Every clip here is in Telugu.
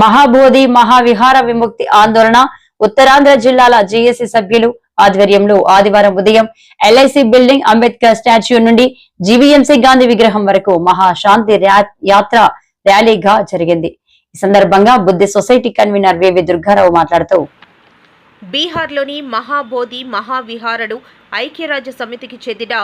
మహాబోధి మహావిహార విముక్తి ఆందోళన ఉత్తరాంధ్ర జిల్లాల జేఏసీ సభ్యులు ఆధ్వర్యంలో ఆదివారం ఉదయం ఎల్ఐసి బిల్డింగ్ అంబేద్కర్ స్టాచ్యూ నుండి జీవీఎంసీ గాంధీ విగ్రహం వరకు మహాశాంతి ర్యా- యాత్ర ర్యాలీగా జరిగింది. ఈ సందర్భంగా బుద్ధి సొసైటీ కన్వీనర్ వేవి దుర్గారావు మాట్లాడుతూ బీహార్లోని మహాబోధి మహావిహారడు ఐక్యరాజ్య సమితికి చెందిన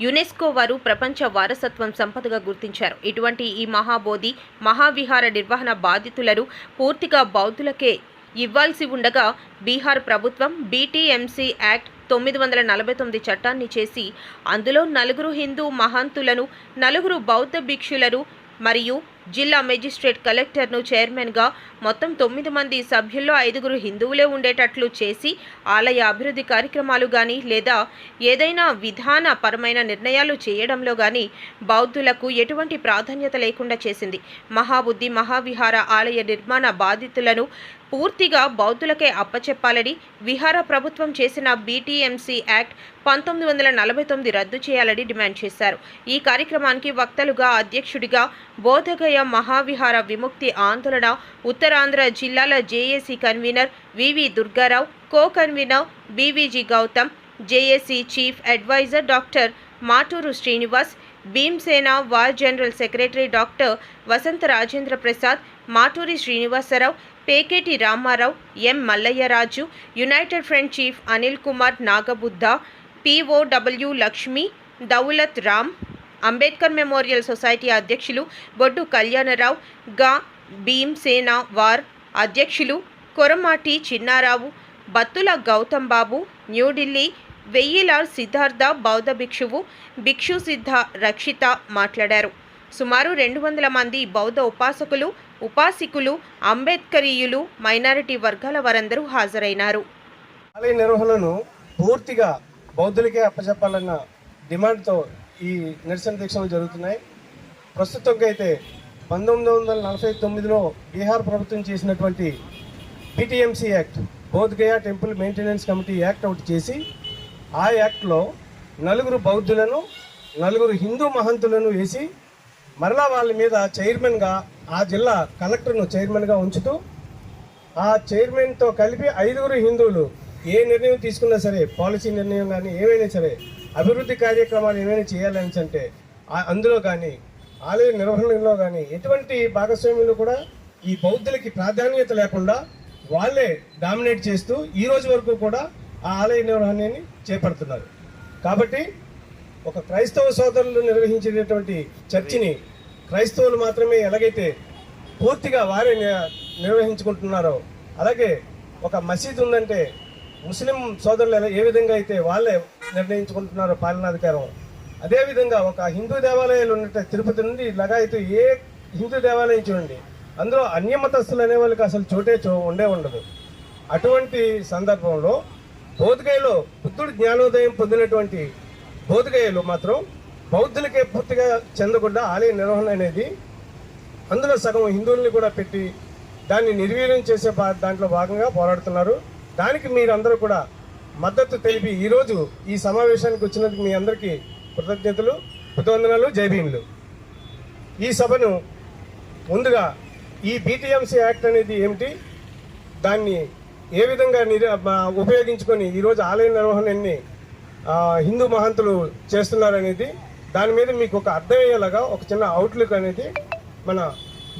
యునెస్కో వారు ప్రపంచ వారసత్వం సంపదగా గుర్తించారు. ఇటువంటి ఈ మహాబోధి మహావిహార నిర్వహణ బాధితులను పూర్తిగా బౌద్ధులకే ఇవ్వాల్సి ఉండగా బీహార్ ప్రభుత్వం బీటీఎంసీ యాక్ట్ తొమ్మిది వందల నలభై తొమ్మిది చట్టాన్ని చేసి అందులో నలుగురు హిందూ మహంతులను నలుగురు బౌద్ధ భిక్షులను మరియు జిల్లా మెజిస్ట్రేట్ కలెక్టర్ను చైర్మన్గా మొత్తం తొమ్మిది మంది సభ్యుల్లో ఐదుగురు హిందువులే ఉండేటట్లు చేసి ఆలయ అభివృద్ధి కార్యక్రమాలు కానీ లేదా ఏదైనా విధాన పరమైన నిర్ణయాలు చేయడంలో కానీ బౌద్ధులకు ఎటువంటి ప్రాధాన్యత లేకుండా చేసింది. మహాబుద్ధి మహావిహార ఆలయ నిర్మాణ బాధితులను పూర్తిగా బౌద్ధులకే అప్పచెప్పాలని విహార ప్రభుత్వం చేసిన బీటీఎంసీ యాక్ట్ పంతొమ్మిది వందల నలభై తొమ్మిది రద్దు చేయాలని డిమాండ్ చేశారు. ఈ కార్యక్రమానికి వక్తలుగా అధ్యక్షుడిగా బోధగయ మహావిహార విముక్తి ఆందోళన ఉత్తరాంధ్ర జిల్లాల JAC convener V V Durgarao co convener BVG Gautam JAC chief adviser doctor Maturu Srinivas Bhimsena war general secretary doctor Vasantha Rajendra Prasad Maturi Srinivasarao Peketi Ramarao M Mallayyaraju united front chief Anil Kumar Nagabuddha POW Lakshmi Daulat Ram Ambedkar memorial society అధ్యక్షులు బొడ్డు కళ్యాణరావు గా భీమ్సేన వార్ అధ్యక్షులు కొరమాటి చిన్నారావు బత్తుల గౌతమ్ బాబు న్యూఢిల్లీ వెయ్యిల సిద్ధార్థ బౌద్ధ భిక్షువు భిక్షు సిద్ధ రక్షిత మాట్లాడారు. సుమారు రెండు వందల మంది బౌద్ధ ఉపాసకులు ఉపాసికులు అంబేద్కరీయులు మైనారిటీ వర్గాల వారందరూ హాజరైనారు. ఆలయ నిర్వహణను పూర్తిగా బౌద్ధులకే అప్పచెప్పాలన్న డిమాండ్తో ఈ నిరసన దీక్షలు జరుగుతున్నాయి. ప్రస్తుతంకైతే పంతొమ్మిది వందల నలభై తొమ్మిదిలో బీహార్ ప్రభుత్వం చేసినటువంటి PTMC act Bodhgaya temple maintenance committee act ఒకటి చేసి ఆ యాక్ట్లో నలుగురు బౌద్ధులను నలుగురు హిందూ మహంతులను వేసి మరలా వాళ్ళ మీద చైర్మన్గా ఆ జిల్లా కలెక్టర్ను చైర్మన్గా ఉంచుతూ ఆ చైర్మన్తో కలిపి ఐదుగురు హిందువులు ఏ నిర్ణయం తీసుకున్నా సరే పాలసీ నిర్ణయం కానీ ఏమైనా సరే అభివృద్ధి కార్యక్రమాలు ఏమైనా చేయాలని అంటే అందులో కానీ ఆలయ నిర్వహణలో కానీ ఎటువంటి భాగస్వామ్యులు కూడా ఈ బౌద్ధులకి ప్రాధాన్యత లేకుండా వాళ్ళే డామినేట్ చేస్తూ ఈ రోజు వరకు కూడా ఆ ఆలయ నిర్వహణని చేపడుతున్నారు. కాబట్టి ఒక క్రైస్తవ సోదరులు నిర్వహించేటటువంటి చర్చిని క్రైస్తవులు మాత్రమే ఎలాగైతే పూర్తిగా వారే నిర్వహించుకుంటున్నారో అలాగే ఒక మసీద్ ఉందంటే ముస్లిం సోదరులు ఎలా ఏ విధంగా అయితే వాళ్ళే నిర్ణయించుకుంటున్నారో పాలనాధికారం అదేవిధంగా ఒక హిందూ దేవాలయాలు ఉన్నట్టు తిరుపతి నుండి లగాయతు ఏ హిందూ దేవాలయం చూడండి అందులో అన్యమతస్తులు అనే వాళ్ళకి అసలు చోటే చో ఉండే ఉండదు. అటువంటి సందర్భంలో బోధగయలో బుద్ధుడు జ్ఞానోదయం పొందినటువంటి బోధగయలు మాత్రం బౌద్ధులకే పూర్తిగా చెందకుండా ఆలయ నిర్వహణ అనేది అందులో సగం హిందువుల్ని కూడా పెట్టి దాన్ని నిర్వీర్యం చేసే దాంట్లో భాగంగా పోరాడుతున్నారు. దానికి మీరందరూ కూడా మద్దతు తెలిపి ఈరోజు ఈ సమావేశానికి వచ్చినందుకు మీ అందరికీ కృతజ్ఞతలు కృతవందనాలు జైభీములు ఈ సభను ముందుగా ఈ బీటీఎంసీ యాక్ట్ అనేది ఏమిటి దాన్ని ఏ విధంగా నిర ఉపయోగించుకొని ఈరోజు ఆలయ నిర్వహణని హిందూ మహంతులు చేస్తున్నారనేది దాని మీద మీకు ఒక అర్థమయ్యేలాగా ఒక చిన్న అవుట్లుక్ అనేది మన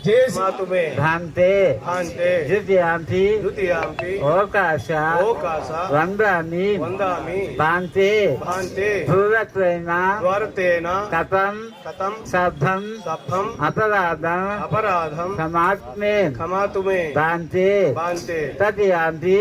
मातुमे भ्रान्ते भ्रान्ते द्वितीयाम्पि द्वितीयाम्पि ओकाशा ओकाशा वन्दामि वन्दामि भान्ते भान्ते ध्रुवत्वेन द्वारतेन कथं कथं शब्दं शब्दम् अपराधम् अपराधं क्षमात्मे क्षमातुमे भान्ते भान्ते तदीयाम्पि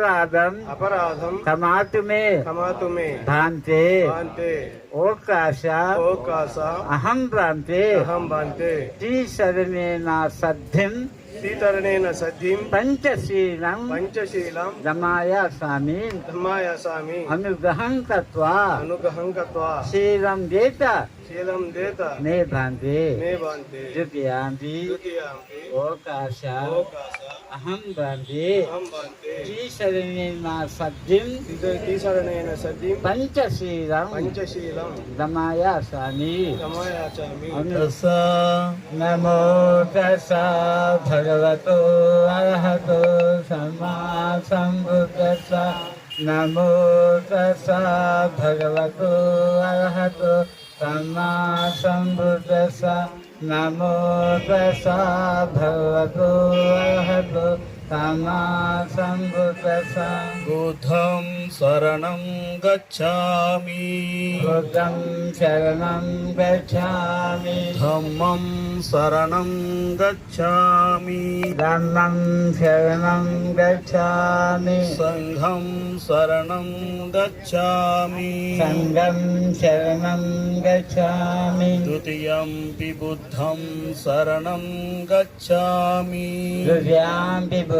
अपराधम अपराधम समात में समात में भांते भांते ओ काशा ओ काशा अहम भांते अहम भांते ती भान्ते। ना सद्धिम श्रीतरणेन सद्धिम पञ्चशीलं। पञ्चशीलं। धमाया दमायासामि अनुग्रहं कृत्वा। अनुग्रहं कृत्वा। शीलम देता దేత మే భాంతి మే భాంతే ద్వితీయాంతి ద్వితీయాంతి ఓకాశ అవకాశ అహం భాంతి అహం భాంతే శ్రీశరణేన సద్యం సీతరణేన సద్యం పంచశీలం పంచశీలం దమాయాసామి ధమ్మాయాచామి తస్స నమో తస్స భగవతో అర్హతో సమ్మా సంబుద్ధస్స నమో తస్స భగవతో అర్హతో సమ్మా तन्ना सम्बुदस नमो दसा भवतो बुधम शरण गच्छामि। शरण शरणं गच्छामि। धम्मं शरणं गच्छामि। धम्मं शरणं गच्छामि। सङ्घं शरणं गच्छामि। गच्छामि। द्वितीयं बुद्धं गच्छामि।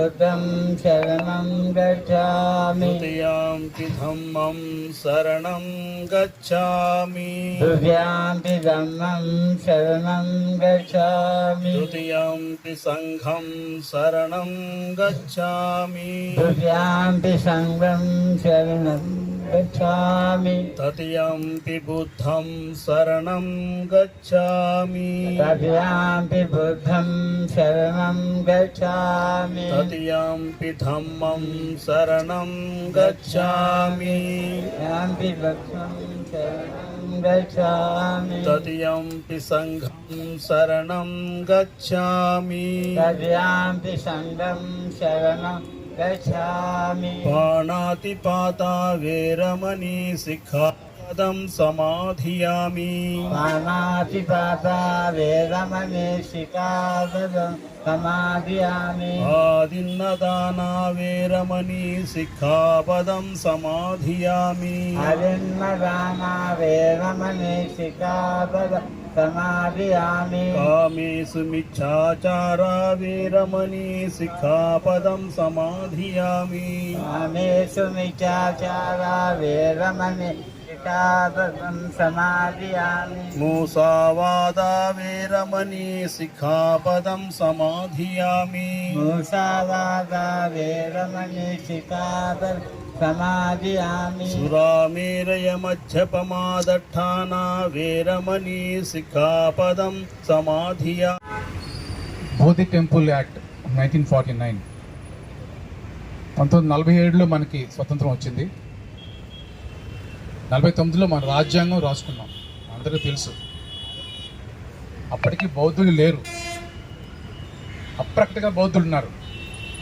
त्वं शरण गच्छामि। शरण धम्मं शरण गच्छामि। शरण धम्मं शरणं गच्छामि। तृतीयांपि सङ्घं गच्छामि। तदीयम्पि बुद्धं शरणं गच्छामि। तदीयम्पि बुद्धं शरणं गच्छामि। तदीयम्पि धम्मं शरणं गच्छामि। याम्पि बुद्धं शरणं गच्छामि। तदीयम्पि सङ्घं शरणं गच्छामि। तदीयम्पि सङ्घं शरणं गच्छामि। पाणातिपाता वीरमणि सिखा पदं समाधियामि। पाणातिपाता वीरमणि शिखापदं समाधियामि। आदिन्नदाना वीरमणि शिखापदं समाधियामि। आदिन्नदाना वीरमणि शिखापदम् समापयामि कामेषु मिच्छाचारा वीरमणि शिखापदं समाधियामि। कामेषु मिच्छाचारा वीरमणि मूसावादा वीरमणि शिखापदं समाधियामि। मूसावादा वीरमणि शिखापदम् సమాజయామి. సురామేరయమధ్యపమాదట్టానా వేరమణి శిఖాపదం సమాధియా. Bodhi temple act nineteen forty nine. పంతొమ్మిది నలభై ఏడులో మనకి స్వతంత్రం వచ్చింది. నలభై తొమ్మిదిలో మన రాజ్యాంగం రాసుకున్నాం. అందరికీ తెలుసు. అప్పటికి బౌద్ధులు లేరు. అప్రక్తగా బౌద్ధులు ఉన్నారు.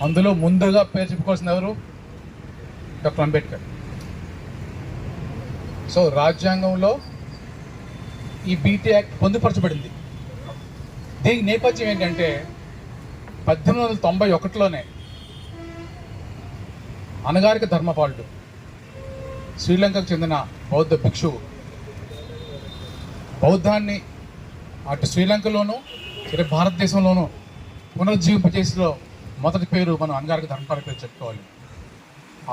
అందులో ముందుగా పేరు చెప్పుకోవాల్సిన ఎవరు? డాక్టర్ అంబేద్కర్. సో రాజ్యాంగంలో ఈ బీటీ యాక్ట్ పొందుపరచబడింది. దీనికి నేపథ్యం ఏంటంటే పద్దెనిమిది వందల తొంభై ఒకటిలోనే అనగారిక ధర్మపాలుడు శ్రీలంకకు చెందిన బౌద్ధ భిక్షువు బౌద్ధాన్ని అటు శ్రీలంకలోనూ ఇటు భారతదేశంలోనూ పునరుజ్జీవింపజేసిలో మొదటి పేరు మనం అనగారిక ధర్మపాల పేరు చెప్పుకోవాలి.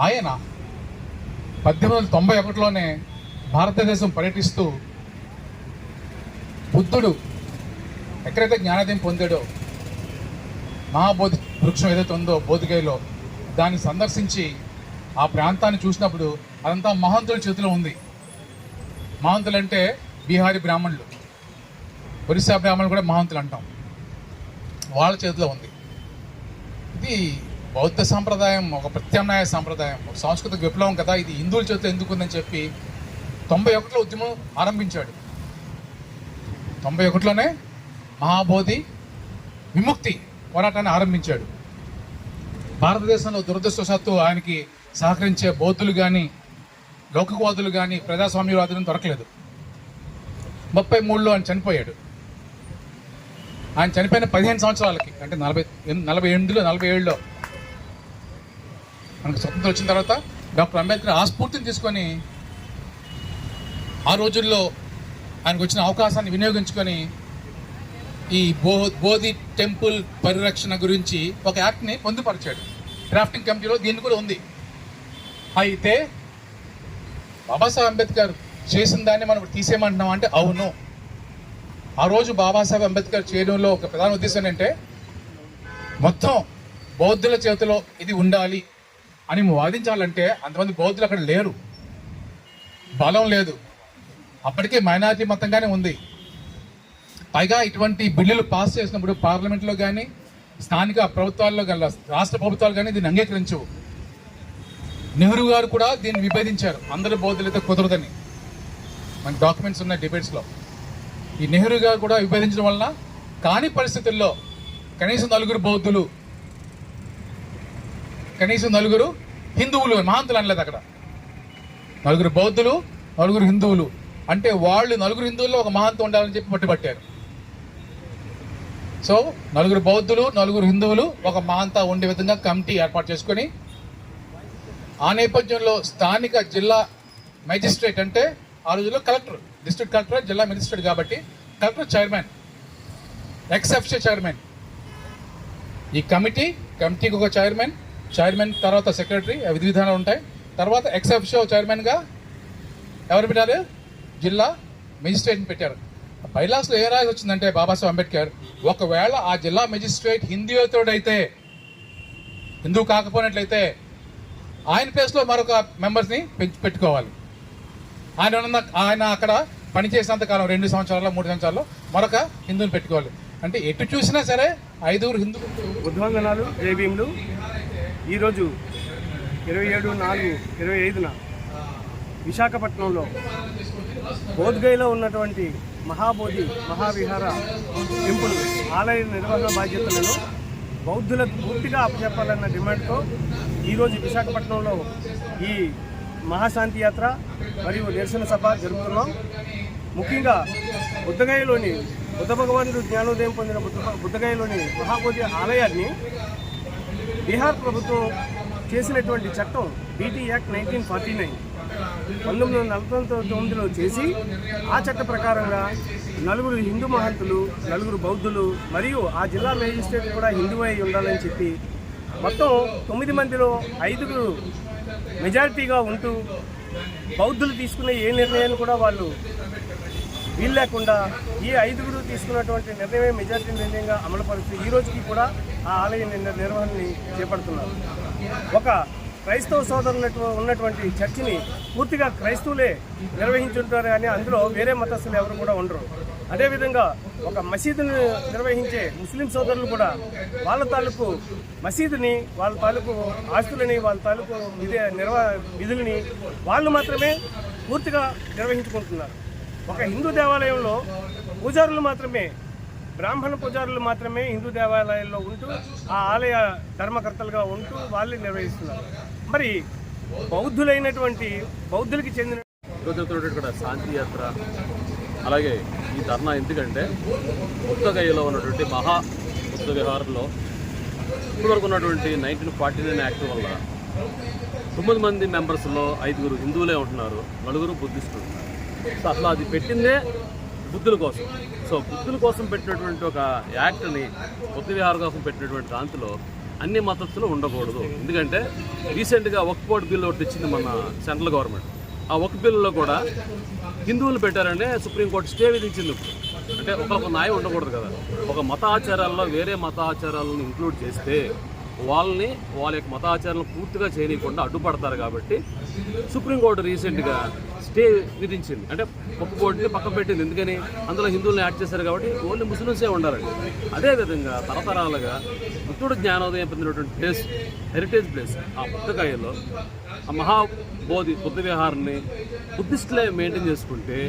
ఆయన పద్దెనిమిది వందల తొంభై ఒకటిలోనే భారతదేశం పర్యటిస్తూ బుద్ధుడు ఎక్కడైతే జ్ఞానోదయం పొందాడో మహాబోధి వృక్షం ఏదైతే ఉందో బోధిగయలో దాన్ని సందర్శించి ఆ ప్రాంతాన్ని చూసినప్పుడు అదంతా మహంతుల చేతిలో ఉంది. మహంతులు అంటే బీహారీ బ్రాహ్మణులు. ఒరిస్సా బ్రాహ్మణులు కూడా మహంతులు అంటాం. వాళ్ళ చేతిలో ఉంది. ఇది బౌద్ధ సాంప్రదాయం ఒక ప్రత్యామ్నాయ సాంప్రదాయం ఒక సాంస్కృతిక విప్లవం కదా ఇది హిందువుల చేతిలో ఎందుకు ఉందని చెప్పి తొంభై ఒకటిలో ఉద్యమం ఆరంభించాడు. తొంభై ఒకటిలోనే మహాబోధి విముక్తి పోరాటాన్ని ఆరంభించాడు. భారతదేశంలో దురదృష్టవశాత్తు ఆయనకి సహకరించే బౌద్ధులు కానీ లౌకికవాదులు కానీ ప్రజాస్వామ్యవాదులను దొరకలేదు. ముప్పై మూడులో ఆయన చనిపోయాడు. ఆయన చనిపోయిన పదిహేను సంవత్సరాలకి అంటే నలభై నలభై ఎనిమిదిలో నలభై ఏడులో మనకు స్వతంత్రం వచ్చిన తర్వాత డాక్టర్ అంబేద్కర్ ఆ స్ఫూర్తిని తీసుకొని ఆ రోజుల్లో ఆయనకు వచ్చిన అవకాశాన్ని వినియోగించుకొని ఈ బో బోధి టెంపుల్ పరిరక్షణ గురించి ఒక యాక్ట్ని పొందుపరిచాడు. డ్రాఫ్టింగ్ కమిటీలో దీన్ని కూడా ఉంది. అయితే బాబాసాహెబ్ అంబేద్కర్ చేసిన దాన్ని మనం తీసేయమంటున్నాం అంటే అవును. ఆ రోజు బాబాసాహెబ్ అంబేద్కర్ చేయడంలో ఒక ప్రధాన ఉద్దేశం ఏంటంటే మొత్తం బౌద్ధుల చేతిలో ఇది ఉండాలి. అని వాదించాలంటే అంతమంది బౌద్ధులు అక్కడ లేరు. బలం లేదు. అప్పటికే మైనారిటీ మతంగానే ఉంది. పైగా ఇటువంటి బిల్లులు పాస్ చేసినప్పుడు పార్లమెంట్లో కానీ స్థానిక ప్రభుత్వాల్లో గల రాష్ట్ర ప్రభుత్వాలు కానీ దీన్ని అంగీకరించవు. నెహ్రూ గారు కూడా దీన్ని విభేదించారు. అందరూ బౌద్ధులైతే కుదరదని. మన డాక్యుమెంట్స్ ఉన్నాయి డిబేట్స్లో. ఈ నెహ్రూ గారు కూడా విభేదించడం వలన కాని పరిస్థితుల్లో కనీసం నలుగురు బౌద్ధులు కనీసం నలుగురు హిందువులు మహాంతులు అనలేదు అక్కడ. నలుగురు బౌద్ధులు నలుగురు హిందువులు. అంటే వాళ్ళు నలుగురు హిందువుల్లో ఒక మహాంతం ఉండాలని చెప్పి పట్టుబట్టారు సో నలుగురు బౌద్ధులు నలుగురు హిందువులు ఒక మహంత ఉండే విధంగా కమిటీ ఏర్పాటు చేసుకొని ఆ నేపథ్యంలో స్థానిక జిల్లా మెజిస్ట్రేట్ అంటే ఆ రోజుల్లో కలెక్టర్ డిస్ట్రిక్ట్ కలెక్టర్ జిల్లా మెజిస్ట్రేట్ కాబట్టి కలెక్టర్ చైర్మన్ ఎక్సెప్షన్ చైర్మన్. ఈ కమిటీ కమిటీకి ఒక చైర్మన్ చైర్మన్ తర్వాత సెక్రటరీ విధి విధానాలు ఉంటాయి. తర్వాత ఎక్సెప్షో చైర్మన్గా ఎవరు పెట్టారు? జిల్లా మెజిస్ట్రేట్ని పెట్టారు. బైలాస్లో ఏ రాసి వచ్చిందంటే బాబాసాహెబ్ అంబేద్కర్. ఒకవేళ ఆ జిల్లా మెజిస్ట్రేట్ హిందీతోడైతే హిందూ కాకపోయినట్లయితే ఆయన ప్లేస్లో మరొక మెంబర్స్ని పెంచి పెట్టుకోవాలి. ఆయన ఉన్న ఆయన అక్కడ పనిచేసినంత కాలం రెండు సంవత్సరాల్లో మూడు సంవత్సరాలు మరొక హిందువుని పెట్టుకోవాలి. అంటే ఎటు చూసినా సరే ఐదుగురు హిందువులు ఉద్వందనాలు ఏబీఎంలు ఈరోజు ఇరవై ఏడు నాలుగు ఇరవై ఐదున విశాఖపట్నంలో బోధ్గైలో ఉన్నటువంటి మహాబోధి మహావిహార టెంపుల్ ఆలయ నిర్వహణ బాధ్యతలను బౌద్ధులకు పూర్తిగా అప్పచెప్పాలన్న డిమాండ్తో ఈరోజు విశాఖపట్నంలో ఈ మహాశాంతి యాత్ర మరియు నిరసన సభ జరుగుతున్నాం ముఖ్యంగా బుద్ధగయలోని బుద్ధ భగవానుడు జ్ఞానోదయం పొందిన బుద్ధ బుద్ధగయలోని మహాబోధి ఆలయాన్ని బీహార్ ప్రభుత్వం చేసినటువంటి చట్టం BT act nineteen forty nine. పంతొమ్మిది వందల నలభై తొమ్మిదిలో చేసి ఆ చట్ట ప్రకారంగా నలుగురు హిందూ మహంతులు నలుగురు బౌద్ధులు మరియు ఆ జిల్లా మేజిస్ట్రేట్ కూడా హిందువు అయి ఉండాలని చెప్పి మొత్తం తొమ్మిది మందిలో ఐదుగురు మెజారిటీగా ఉంటూ బౌద్ధులు తీసుకునే ఏ నిర్ణయాన్ని కూడా వాళ్ళు వీలు లేకుండా ఈ ఐదుగురు తీసుకున్నటువంటి నిర్ణయమే మెజారిటీ నిర్ణయంగా అమలుపరుస్తూ ఈ రోజుకి కూడా ఆ ఆలయ నిర్వహణని చేపడుతున్నారు. ఒక క్రైస్తవ సోదరులు ఉన్నటువంటి చర్చిని పూర్తిగా క్రైస్తవులే నిర్వహించుంటారు కానీ అందులో వేరే మతస్థులు ఎవరు కూడా ఉండరు. అదేవిధంగా ఒక మసీదుని నిర్వహించే ముస్లిం సోదరులు కూడా వాళ్ళ తాలూకు మసీదుని వాళ్ళ తాలూకు ఆస్తులని వాళ్ళ తాలూకు విధి నిర్వ విధులని వాళ్ళు మాత్రమే పూర్తిగా నిర్వహించుకుంటున్నారు. ఒక హిందూ దేవాలయంలో పూజారులు మాత్రమే బ్రాహ్మణ పూజారులు మాత్రమే హిందూ దేవాలయాల్లో ఉంటూ ఆ ఆలయ ధర్మకర్తలుగా ఉంటూ వాళ్ళే నిర్వహిస్తున్నారు. మరి బౌద్ధులైనటువంటి బౌద్ధులకి చెందిన కూడా శాంతి యాత్ర అలాగే ఈ ధర్నా ఎందుకంటే బుద్ధగయలో ఉన్నటువంటి మహా బుద్ధ విహారంలో ఇప్పటివరకు ఉన్నటువంటి నైన్టీన్ ఫార్టీ నైన్ యాక్ట్ వల్ల తొమ్మిది మంది మెంబర్స్లో ఐదుగురు హిందువులే ఉంటున్నారు నలుగురు బుద్ధిస్టులు. సో అసలు అది పెట్టిందే బుద్ధుల కోసం. సో బుద్ధుల కోసం పెట్టినటువంటి ఒక యాక్ట్ని బుద్ధ విహారం కోసం పెట్టినటువంటి దాంట్లో అన్ని మతస్థులు ఉండకూడదు. ఎందుకంటే రీసెంట్గా ఒక్కోటి బిల్లు ఒకటి ఇచ్చింది మన సెంట్రల్ గవర్నమెంట్. ఆ ఒక బిల్లులో కూడా హిందువులు పెట్టారంటే సుప్రీంకోర్టు స్టే విధించింది ఇప్పుడు. అంటే ఒక న్యాయం ఉండకూడదు కదా. ఒక మత ఆచారాల్లో వేరే మత ఆచారాలను ఇంక్లూడ్ చేస్తే వాళ్ళని వాళ్ళ యొక్క మతాచారాలను పూర్తిగా చేయనీయకుండా అడ్డుపడతారు కాబట్టి సుప్రీంకోర్టు రీసెంట్గా స్టే విధించింది. అంటే ఒక్క కోర్టుని పక్కన పెట్టింది. ఎందుకని? అందులో హిందువులను యాడ్ చేశారు కాబట్టి ఓన్లీ ముస్లిమ్సే ఉండాలండి. అదేవిధంగా తరతరాలుగా బుద్ధుడు జ్ఞానోదయం పొందినటువంటి ప్లేస్ హెరిటేజ్ ప్లేస్ ఆ పుస్తకాయలో ఆ మహాబోధి బుద్ధ విహారాన్ని బుద్ధిస్టులే మెయింటైన్ చేసుకుంటే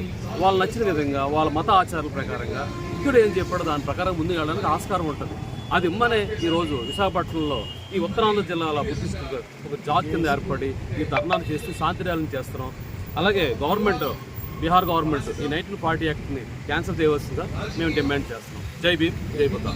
వాళ్ళు నచ్చిన విధంగా వాళ్ళ మత ఆచారాల ప్రకారంగా బుద్ధుడు ఏం చెప్పాడో దాని ప్రకారం ముందుకు వెళ్ళడానికి ఆస్కారం ఉంటుంది. అది ఇమ్మనే ఈరోజు విశాఖపట్నంలో ఈ ఉత్తరాంధ్ర జిల్లాల బుద్ధిస్టులు ఒక జాతి కింద ఏర్పడి ఈ ధర్నాలు చేస్తూ శాంతి ర్యాలీని చేస్తున్నాం. అలాగే గవర్నమెంట్ బీహార్ గవర్నమెంట్ ఈ నైన్టీన్ ఫార్టీ యాక్ట్ని క్యాన్సిల్ చేయవలసిందిగా మేము డిమాండ్ చేస్తున్నాం. జై భీమ్ జై బుద్ధ